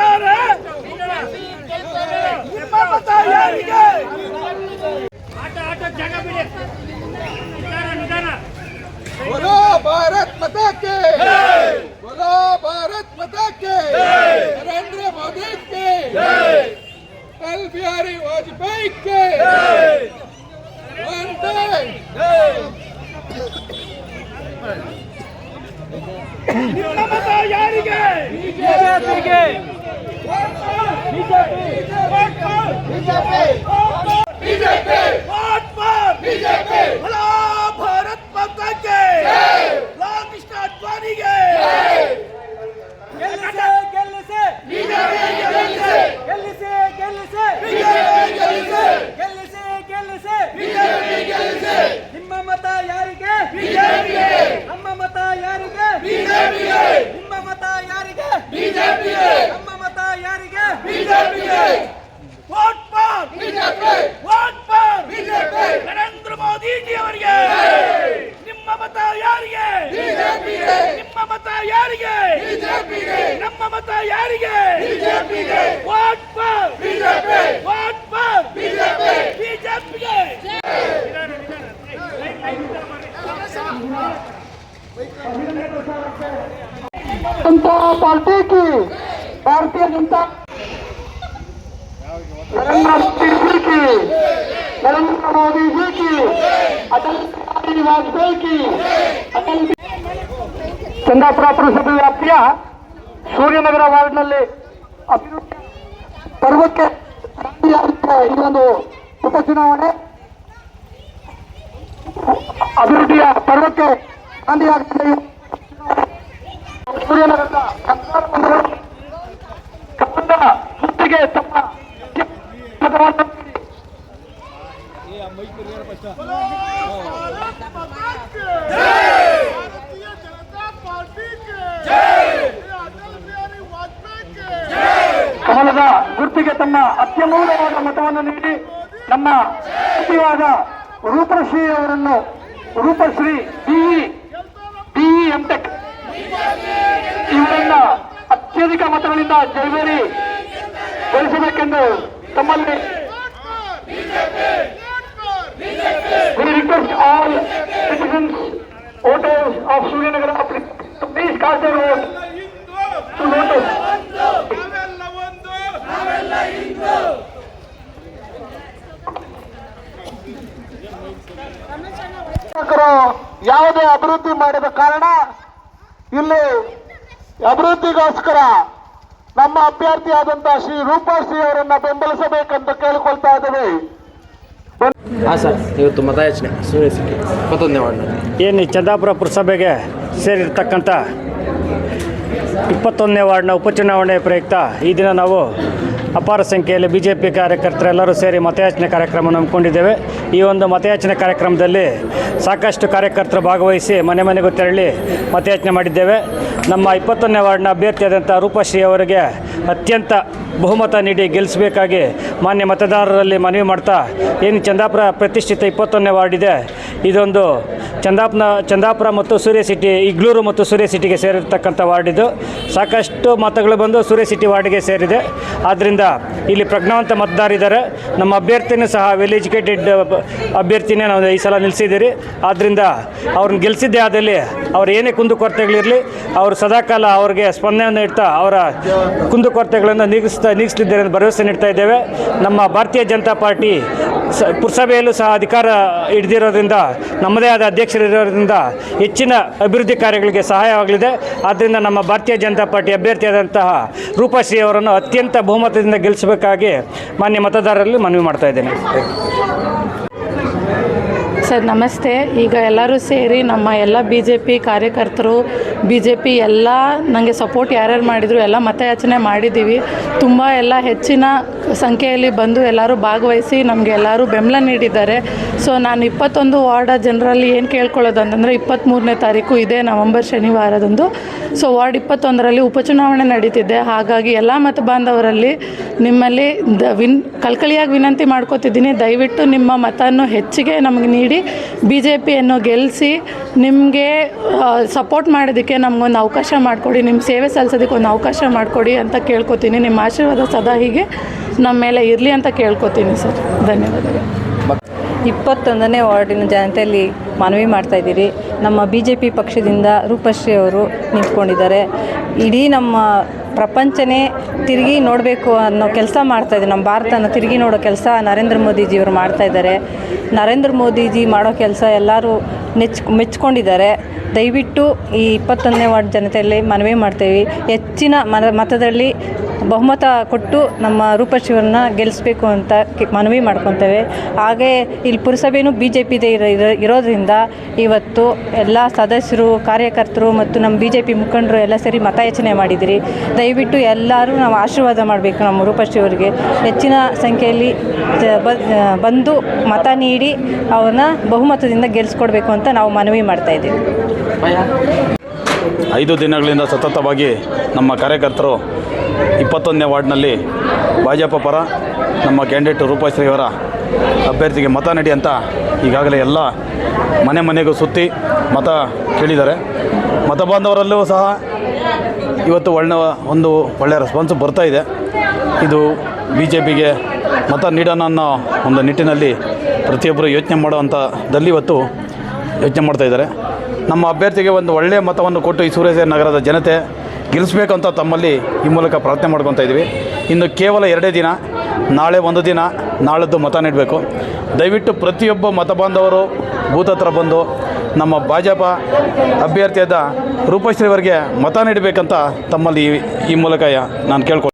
ಗೆಲ್ತಾರೆ ನಿಮ್ಮ ಮತ ಯಾರಿಗೆ ಆಟ ಆಟ ಜಾಗ ಬಿಡಿ ನಿಧಾನ ನಿಧಾನ बोलो भारत माता के बोलो भारत माता के नरेंद्र मोदी के अटल बिहारी वाजपेयी के वंदे ನಿಮ್ಮ ಮತ ಯಾರಿಗೆ ಬಿಜೆಪಿಗೆ Escape! ವೋಟ್ पर ವೋಟ್ पर ಬಿಜೆಪಿಗೆ जनता पार्टी की भारतीय जनता नरेंद्र मोदी जी की नरेंद्र मोदी जी की अटल बिहारी वाजपेयी की अटल ಚಂದಾಪುರ ಪುರಸಭೆ ವ್ಯಾಪ್ತಿಯ ಸೂರ್ಯನಗರ ವಾರ್ಡ್ನಲ್ಲಿ ಅಭಿವೃದ್ಧಿ ಪರ್ವಕ್ಕೆ ಈ ಒಂದು ಉಪಚುನಾವಣೆ ಅಭಿವೃದ್ಧಿಯ ಪರ್ವಕ್ಕೆ ನಾಂದಿಯಾಗುತ್ತೆ ಈ ಸೂರ್ಯನಗರದ ಕನ್ನಡ ಮುತ್ತಿಗೆ ತಮ್ಮ ಮತವನ್ನು ಗುರುತಿಗೆ ತಮ್ಮ ಅತ್ಯಮೂಲ್ಯವಾದ ಮತವನ್ನು ನೀಡಿ ನಮ್ಮ ಸಚಿವಾದ ರೂಪಶ್ರೀ ಅವರನ್ನು ರೂಪಶ್ರೀ ಬಿಇ ಬಿಇ ಎಂಟೆಕ್ ಇವರನ್ನ ಅತ್ಯಧಿಕ ಮತಗಳಿಂದ ಜೈವೇರಿ ಗೊಳಿಸಬೇಕೆಂದು ತಮ್ಮಲ್ಲಿ We request all citizens, voters of Suryanagara, cast cast their vote. ಅಭಿವೃದ್ಧಿಗೋಸ್ಕರ ನಮ್ಮ ಅಭ್ಯರ್ಥಿಯಾದಂತಹ ಶ್ರೀ ರೂಪಾಶ್ರೀ ಅವರನ್ನ ಬೆಂಬಲಿಸಬೇಕಂತ ಕೇಳಿಕೊಳ್ತಾ ಇದ್ದೇವೆ. ಹಾಂ ಸರ್ ಇವತ್ತು ಮತಯಾಚನೆ ವಾರ್ಡ್ನಲ್ಲಿ ಏನು ಚಂದಾಪುರ ಪುರಸಭೆಗೆ ಸೇರಿರ್ತಕ್ಕಂಥ ಇಪ್ಪತ್ತೊಂದನೇ ವಾರ್ಡ್ನ ಉಪಚುನಾವಣೆ ಪ್ರಯುಕ್ತ ಈ ದಿನ ನಾವು ಅಪಾರ ಸಂಖ್ಯೆಯಲ್ಲಿ ಬಿ ಜೆ ಪಿ ಕಾರ್ಯಕರ್ತರೆಲ್ಲರೂ ಸೇರಿ ಮತಯಾಚನೆ ಕಾರ್ಯಕ್ರಮ ಹಮ್ಮಿಕೊಂಡಿದ್ದೇವೆ. ಈ ಒಂದು ಮತಯಾಚನೆ ಕಾರ್ಯಕ್ರಮದಲ್ಲಿ ಸಾಕಷ್ಟು ಕಾರ್ಯಕರ್ತರು ಭಾಗವಹಿಸಿ ಮನೆ ಮನೆಗೂ ತೆರಳಿ ಮತಯಾಚನೆ ಮಾಡಿದ್ದೇವೆ. ನಮ್ಮ ಇಪ್ಪತ್ತೊಂದನೇ ವಾರ್ಡ್ನ ಅಭ್ಯರ್ಥಿಯಾದಂಥ ರೂಪಶ್ರೀ ಅವರಿಗೆ ಅತ್ಯಂತ ಬಹುಮತ ನೀಡಿ ಗೆಲ್ಲಿಸಬೇಕಾಗಿ ಮಾನ್ಯ ಮತದಾರರಲ್ಲಿ ಮನವಿ ಮಾಡ್ತಾ ಏನು ಚಂದಾಪುರ ಪ್ರತಿಷ್ಠಿತ ಇಪ್ಪತ್ತೊಂದನೇ ವಾರ್ಡ್ ಇದೆ. ಇದೊಂದು ಚಂದಾಪ್ನ, ಚಂದಾಪುರ ಮತ್ತು ಸೂರ್ಯ ಸಿಟಿ ಇಗ್ಲೂರು ಮತ್ತು ಸೂರ್ಯ ಸಿಟಿಗೆ ಸೇರಿರ್ತಕ್ಕಂಥ ವಾರ್ಡ್ ಇದು. ಸಾಕಷ್ಟು ಮತಗಳು ಬಂದು ಸೂರ್ಯ ಸಿಟಿ ವಾರ್ಡ್ಗೆ ಸೇರಿದೆ. ಆದ್ದರಿಂದ ಇಲ್ಲಿ ಪ್ರಜ್ಞಾವಂತ ಮತದಾರಿದ್ದಾರೆ ನಮ್ಮ ಅಭ್ಯರ್ಥಿನೂ ಸಹ ವೆಲ್ ಎಜುಕೇಟೆಡ್ ಅಭ್ಯರ್ಥಿನೇ ನಾವು ಈ ಸಲ ನಿಲ್ಲಿಸಿದ್ದೀರಿ ಆದ್ದರಿಂದ ಅವ್ರನ್ನ ಗೆಲ್ಲಿಸಿದ್ದೇ ಆದಲ್ಲಿ ಅವ್ರು ಏನೇ ಕುಂದುಕೊರತೆಗಳಿರಲಿ ಅವರು ಸದಾಕಾಲ ಅವ್ರಿಗೆ ಸ್ಪಂದನೆಯನ್ನು ಇಡ್ತಾ ಅವರ ಕುಂದುಕೊರತೆಗಳನ್ನು ನೀಗಿಸ್ತಾ, ನೀಗಿಸ್ತಿದ್ದಾರೆ ಭರವಸೆ ನೀಡ್ತಾ ಇದ್ದೇವೆ. ನಮ್ಮ ಭಾರತೀಯ ಜನತಾ ಪಾರ್ಟಿ ಪುರಸಭೆಯಲ್ಲೂ ಸಹ ಅಧಿಕಾರ ಹಿಡಿದಿರೋದ್ರಿಂದ, ನಮ್ಮದೇ ಆದ ಅಧ್ಯಕ್ಷರಿರೋದ್ರಿಂದ ಹೆಚ್ಚಿನ ಅಭಿವೃದ್ಧಿ ಕಾರ್ಯಗಳಿಗೆ ಸಹಾಯವಾಗಲಿದೆ. ಆದ್ದರಿಂದ ನಮ್ಮ ಭಾರತೀಯ ಜನತಾ ಪಾರ್ಟಿ ಅಭ್ಯರ್ಥಿಯಾದಂತಹ ರೂಪಶ್ರೀ ಅವರನ್ನು ಅತ್ಯಂತ ಬಹುಮತದಿಂದ ಗೆಲ್ಲಿಸಬೇಕಾಗಿ ಮಾನ್ಯ ಮತದಾರರಲ್ಲಿ ಮನವಿ ಮಾಡ್ತಾ ಇದ್ದೇನೆ. ಸರ್, ನಮಸ್ತೆ. ಈಗ ಎಲ್ಲರೂ ಸೇರಿ ನಮ್ಮ ಎಲ್ಲ ಬಿ ಜೆ ಪಿ ಕಾರ್ಯಕರ್ತರು ಬಿ ಜೆ ಪಿ ಎಲ್ಲ ನನಗೆ ಸಪೋರ್ಟ್ ಯಾರ್ಯಾರು ಮಾಡಿದರು, ಎಲ್ಲ ಮತಯಾಚನೆ ಮಾಡಿದ್ದೀವಿ. ತುಂಬ ಎಲ್ಲ ಹೆಚ್ಚಿನ ಸಂಖ್ಯೆಯಲ್ಲಿ ಬಂದು ಎಲ್ಲರೂ ಭಾಗವಹಿಸಿ ನಮಗೆ ಎಲ್ಲರೂ ಬೆಂಬಲ ನೀಡಿದ್ದಾರೆ. ಸೊ ನಾನು ಇಪ್ಪತ್ತೊಂದು ವಾರ್ಡ ಜನರಲ್ಲಿ ಏನು ಕೇಳ್ಕೊಳ್ಳೋದು ಅಂತಂದರೆ ಇಪ್ಪತ್ತ್ಮೂರನೇ ತಾರೀಕು ಇದೆ ನವಂಬರ್ ಶನಿವಾರದಂದು. ಸೊ ವಾರ್ಡ್ ಇಪ್ಪತ್ತೊಂದರಲ್ಲಿ ಉಪಚುನಾವಣೆ ನಡೀತಿದೆ. ಹಾಗಾಗಿ ಎಲ್ಲ ಮತ ಬಾಂಧವರಲ್ಲಿ ನಿಮ್ಮಲ್ಲಿ ದ ವಿನ್ ಕಳ್ಕಳಿಯಾಗಿ ವಿನಂತಿ ಮಾಡ್ಕೋತಿದ್ದೀನಿ. ದಯವಿಟ್ಟು ನಿಮ್ಮ ಮತವನ್ನು ಹೆಚ್ಚಿಗೆ ನಮಗೆ ನೀಡಿ. ಬಿ ಜೆ ಪಿಯನ್ನು ಗೆಲ್ಲಿಸಿ ನಿಮಗೆ ಸಪೋರ್ಟ್ ಮಾಡೋದಕ್ಕೆ ನಮಗೊಂದು ಅವಕಾಶ ಮಾಡಿಕೊಡಿ. ನಿಮ್ಮ ಸೇವೆ ಸಲ್ಲಿಸೋದಕ್ಕೆ ಒಂದು ಅವಕಾಶ ಮಾಡಿಕೊಡಿ ಅಂತ ಕೇಳ್ಕೊತೀನಿ. ನಿಮ್ಮ ಆಶೀರ್ವಾದ ಸದಾ ಹೀಗೆ. ನಮ್ಮ ಮೇಲೆ ಇರಲಿ ಅಂತ ಕೇಳ್ಕೊತೀನಿ ಸರ್. ಧನ್ಯವಾದಗಳು. ಇಪ್ಪತ್ತೊಂದನೇ ವಾರ್ಡಿನ ಜನತೆಯಲ್ಲಿ ಮನವಿ ಮಾಡ್ತಾ ಇದ್ದೀರಿ. ನಮ್ಮ ಬಿ ಜೆ ಪಿ ಪಕ್ಷದಿಂದ ರೂಪಶ್ರೀ ಅವರು ನಿಂತ್ಕೊಂಡಿದ್ದಾರೆ. ಇಡೀ ನಮ್ಮ ಪ್ರಪಂಚನೇ ತಿರುಗಿ ನೋಡಬೇಕು ಅನ್ನೋ ಕೆಲಸ ಮಾಡ್ತಾ ಇದೆ. ನಮ್ಮ ಭಾರತನ ತಿರುಗಿ ನೋಡೋ ಕೆಲಸ ನರೇಂದ್ರ ಮೋದಿಜಿಯವರು ಮಾಡ್ತಾ ಇದ್ದಾರೆ. ನರೇಂದ್ರ ಮೋದಿಜಿ ಮಾಡೋ ಕೆಲಸ ಎಲ್ಲರೂ ನೆಚ್, ಮೆಚ್ಕೊಂಡಿದ್ದಾರೆ. ದಯವಿಟ್ಟು ಈ ಇಪ್ಪತ್ತೊಂದನೇ ವಾರ್ಡ್ ಜನತೆಯಲ್ಲಿ ಮನವಿ ಮಾಡ್ತೀವಿ. ಹೆಚ್ಚಿನ ಮತದಲ್ಲಿ ಬಹುಮತ ಕೊಟ್ಟು ನಮ್ಮ ರೂಪಶಿವರನ್ನ ಗೆಲ್ಲಿಸ್ಬೇಕು ಅಂತ ಕಿ- ಮನವಿ ಮಾಡ್ಕೊತೇವೆ. ಹಾಗೆ ಇಲ್ಲಿ ಪುರಸಭೆಯೂ ಬಿ ಜೆ ಪಿದೇ ಇರೋ ಇರೋ- ಇರೋದ್ರಿಂದ ಇವತ್ತು ಎಲ್ಲ ಸದಸ್ಯರು ಕಾರ್ಯಕರ್ತರು ಮತ್ತು ನಮ್ಮ ಬಿ ಜೆ ಪಿ ಮುಖಂಡರು ಎಲ್ಲ ಸೇರಿ ಮತಯಾಚನೆ ಮಾಡಿದಿರಿ. ದಯವಿಟ್ಟು ಎಲ್ಲರೂ ನಾವು ಆಶೀರ್ವಾದ ಮಾಡಬೇಕು ನಮ್ಮ ರೂಪಶ್ರೀಯವರಿಗೆ ಹೆಚ್ಚಿನ ಸಂಖ್ಯೆಯಲ್ಲಿ ಬಂದು ಮತ ನೀಡಿ ಅವ್ರನ್ನ ಬಹುಮತದಿಂದ ಗೆಲ್ಲಿಸ್ಕೊಡ್ಬೇಕು ಅಂತ ನಾವು ಮನವಿ ಮಾಡ್ತಾ ಇದ್ದೀವಿ. ಐದು ದಿನಗಳಿಂದ ಸತತವಾಗಿ ನಮ್ಮ ಕಾರ್ಯಕರ್ತರು ಇಪ್ಪತ್ತೊಂದನೇ ವಾರ್ಡ್ನಲ್ಲಿ ಭಾಜಪ ಪರ ನಮ್ಮ ಕ್ಯಾಂಡಿಡೇಟ್ ರೂಪಶ್ರೀ ಅವರ ಅಭ್ಯರ್ಥಿಗೆ ಮತ ನಡಿ ಅಂತ ಈಗಾಗಲೇ ಎಲ್ಲ ಮನೆ ಮನೆಗೂ ಸುತ್ತಿ ಮತ ಕೇಳಿದ್ದಾರೆ. ಮತ ಬಾಂಧವರಲ್ಲೂ ಸಹ ಇವತ್ತು ಒಳ್ಳೆ ಒಂದು ಒಳ್ಳೆಯ ರೆಸ್ಪಾನ್ಸ್ ಬರ್ತಾ ಇದೆ. ಇದು ಬಿ ಜೆ ಪಿಗೆ ಮತ ನೀಡೋಣ ಅನ್ನೋ ಒಂದು ನಿಟ್ಟಿನಲ್ಲಿ ಪ್ರತಿಯೊಬ್ಬರು ಯೋಚನೆ ಮಾಡುವಂಥದ್ದಲ್ಲಿ ಇವತ್ತು ಯೋಚನೆ ಮಾಡ್ತಾ ಇದ್ದಾರೆ. ನಮ್ಮ ಅಭ್ಯರ್ಥಿಗೆ ಒಂದು ಒಳ್ಳೆಯ ಮತವನ್ನು ಕೊಟ್ಟು ಈ ಸೂರ್ಯಸೇನ ನಗರದ ಜನತೆ ಗೆಲ್ಲಿಸ್ಬೇಕು ಅಂತ ತಮ್ಮಲ್ಲಿ ಈ ಮೂಲಕ ಪ್ರಾರ್ಥನೆ ಮಾಡ್ಕೊತಾ ಇದ್ದೀವಿ. ಇನ್ನು ಕೇವಲ ಎರಡೇ ದಿನ, ನಾಳೆ ಒಂದು ದಿನ, ನಾಳದ್ದು ಮತ ನೀಡಬೇಕು. ದಯವಿಟ್ಟು ಪ್ರತಿಯೊಬ್ಬ ಮತ ಬಾಂಧವರು, ಬೂತ್ ಹತ್ರ ಬಂದು ನಮ್ಮ ಭಾಜಪ ಅಭ್ಯರ್ಥಿಯಾದ ರೂಪಶ್ರೀ ಅವರಿಗೆ ಮತ ನೀಡಬೇಕಂತ ತಮ್ಮಲ್ಲಿ ಈ- ಮೂಲಕ ನಾನು ಕೇಳ್ಕೊಳ್ತೀನಿ.